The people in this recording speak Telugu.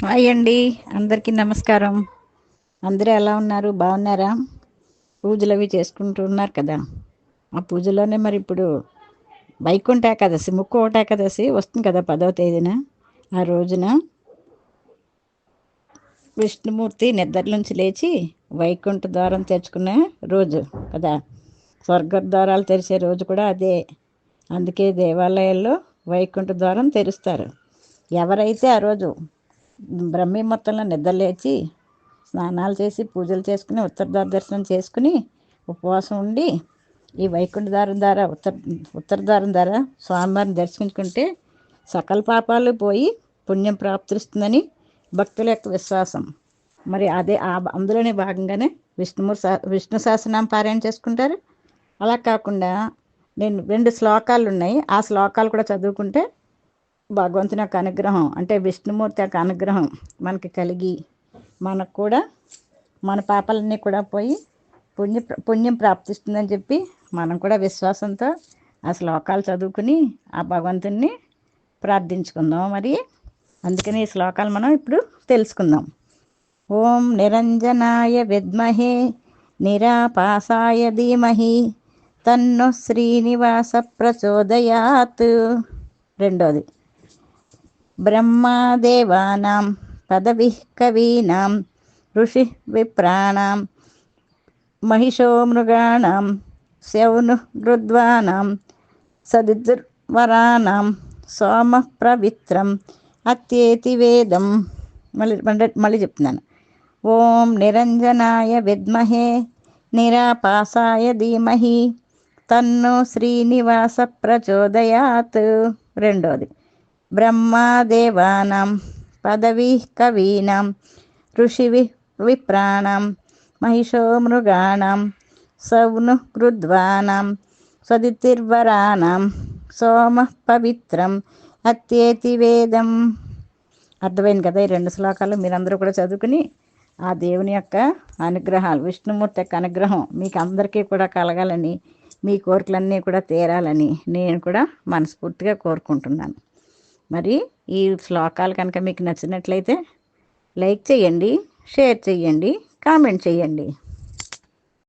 హాయ్ అండి. అందరికీ నమస్కారం. అందరూ ఎలా ఉన్నారు? బాగున్నారా? పూజలు అవి చేసుకుంటూ ఉన్నారు కదా. ఆ పూజలోనే మరి ఇప్పుడు వైకుంఠ ఏకాదశి ముక్కోట ఏకాదశి వస్తుంది కదా పదవ తేదీన. ఆ రోజున విష్ణుమూర్తి నిద్రలోంచి లేచి వైకుంఠ ద్వారం తెరుచుకునే రోజు కదా. స్వర్గ ద్వారాలు తెరిచే రోజు కూడా అదే. అందుకే దేవాలయాల్లో వైకుంఠ ద్వారం తెరుస్తారు. ఎవరైతే ఆ రోజు బ్రహ్మీ మొత్తంలో నిద్రలేచి స్నానాలు చేసి పూజలు చేసుకుని ఉత్తర దర్శనం చేసుకుని ఉపవాసం ఉండి ఈ వైకుంఠ ద్వారం ద్వారా ఉత్తర ఉత్తరదారం ద్వారా స్వామివారిని దర్శించుకుంటే సకల పాపాలు పోయి పుణ్యం ప్రాప్తిస్తుందని భక్తుల యొక్క విశ్వాసం. మరి అదే ఆ అందులోనే భాగంగానే విష్ణుమూర్తి విష్ణు సహస్రనామ పారాయణ చేసుకుంటారు. అలా కాకుండా నేను రెండు శ్లోకాలు ఉన్నాయి. ఆ శ్లోకాలు కూడా చదువుకుంటే భగవంతుని యొక్క అనుగ్రహం అంటే విష్ణుమూర్తి యొక్క అనుగ్రహం మనకి కలిగి మనకు కూడా మన పాపాలన్నీ కూడా పోయి పుణ్య పుణ్యం ప్రాప్తిస్తుందని చెప్పి మనం కూడా విశ్వాసంతో ఆ శ్లోకాలు చదువుకుని ఆ భగవంతుని ప్రార్థించుకుందాం మరి. అందుకని ఈ శ్లోకాలు మనం ఇప్పుడు తెలుసుకుందాం. ఓం నిరంజనాయ విద్మహే నిరాపాసాయ ధీమహి తన్ను శ్రీనివాస ప్రచోదయాత్. రెండోది. బ్రహ్మాదేవానాం పదవిః కవీనాం ఋషి విప్రాణాం మహిషో మృగాణాం శౌను గృద్వానాం సదిర్వరాణాం సోమ ప్రవిత్రం అత్యేతి వేదం మళ్ళీ మళ్ళీ చెప్తున్నాను ఓం నిరంజనాయ విద్మహే నిరాపాసాయ ధీమహి తన్ను శ్రీనివాస ప్రచోదయాత్ రెండోది బ్రహ్మాదేవానాం పదవీ కవీనాం ఋషి విప్రాణం మహిషో మృగాణం సౌను కృద్వానాం స్వదితిర్వరాణం సోమ పవిత్రం అత్యేతి వేదం అర్థమైంది కదా ఈ రెండు శ్లోకాలు మీరందరూ కూడా చదువుకుని ఆ దేవుని యొక్క అనుగ్రహాలు విష్ణుమూర్తి యొక్క అనుగ్రహం మీకు అందరికీ కూడా కలగాలని మీ కోరికలన్నీ కూడా తీరాలని నేను కూడా మనస్ఫూర్తిగా కోరుకుంటున్నాను. మరి ఈ శ్లోకాలు కనుక మీకు నచ్చినట్లయితే లైక్ చేయండి షేర్ చేయండి కామెంట్ చేయండి.